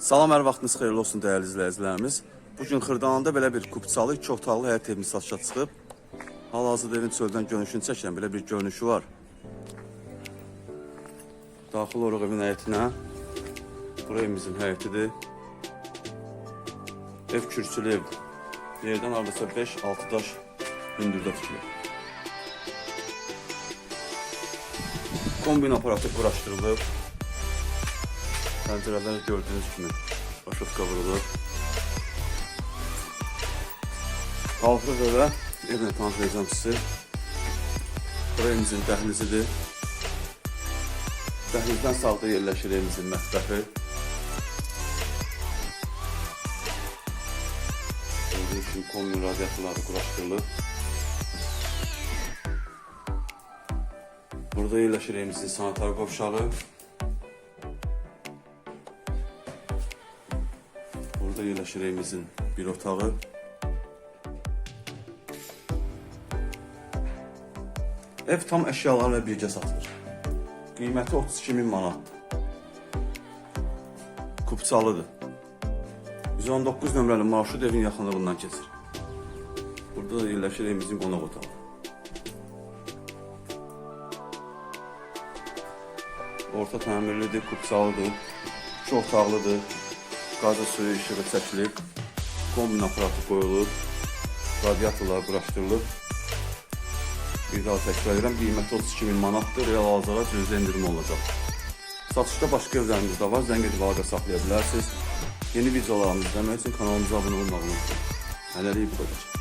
Salam, hər vaxtınız xeyirli olsun dəyərli izləyicilərimiz. Bu gün belə bir kupçalı, iki otaqlı həyət evimiz satışa çıxıb. Hal-hazırda evin çöldən görünüşünü çəkən belə bir görünüşü var. Daxil oluruq evin həyətinə. Bura evimizin həyətidir. Ev kürsülü evdir. Yerdən hardasa 5-6 daş hündürdə tikilib. Kombin aparatı quraşdırılıb. Pəncərələr gördüyünüz kimi aşıqqa vurulur. Qalxırıq evə, evlə tanış edəcəm sizi. Bura evimizin dəhlizidir. Dəhlizdən sağda yerləşir evimizin mətbəxi. Gördüyünüz kimi kombin radiatorları quraşdırılıb. Burada yerləşir evimizin sanitar qovşağı. Yerləşir evimizin bir otağı. Ev tam əşyalarla birgə satılır. Qiyməti 32 min manatdır. Kupçalıdır. 119 nömrəli marşrut evin yaxınlığından keçir. Burada da yerləşir evimizin qonaq otağı. Orta təmirlidir, kupçalıdır, iki otaqlıdır. Qazı suyu işığı çəkilib, kombin aparatı qoyulub, radiatorlar quraşdırılıb. Bir daha təkrar edirəm, qiyməti 32 min manatdır, real hazıra cüzdə endirim olacaq. Satışda başqa evlərimiz də var, zəng edib əlaqə saxlaya bilərsiniz. Yeni videolarımızı izləmək üçün kanalımıza abunə olmağı unutmayın. Hələlik bu qədər.